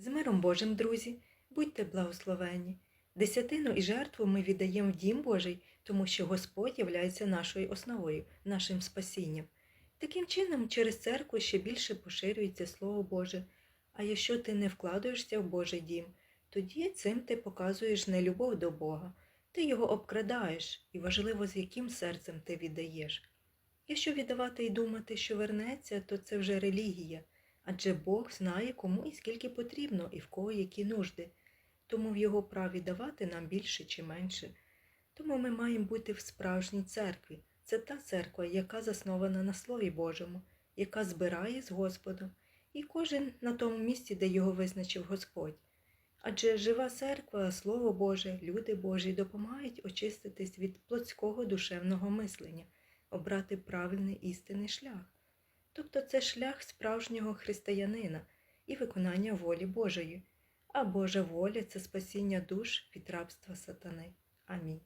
З миром Божим, друзі, будьте благословенні. Десятину і жертву ми віддаємо в Дім Божий, тому що Господь являється нашою основою, нашим спасінням. Таким чином, через церкву ще більше поширюється Слово Боже. А якщо ти не вкладаєшся в Божий дім, тоді цим ти показуєш не любов до Бога, ти його обкрадаєш, і важливо, з яким серцем ти віддаєш. Якщо віддавати і думати, що вернеться, то це вже релігія, адже Бог знає, кому і скільки потрібно, і в кого які нужди. Тому в його праві давати нам більше чи менше. Тому ми маємо бути в справжній церкві. Це та церква, яка заснована на Слові Божому, яка збирає з Господом, і кожен на тому місці, де його визначив Господь. Адже жива церква, Слово Боже, люди Божі допомагають очиститись від плотського душевного мислення, обрати правильний істинний шлях. Тобто це шлях справжнього християнина і виконання волі Божої, а Божа воля це спасіння душ від рабства сатани. Амінь.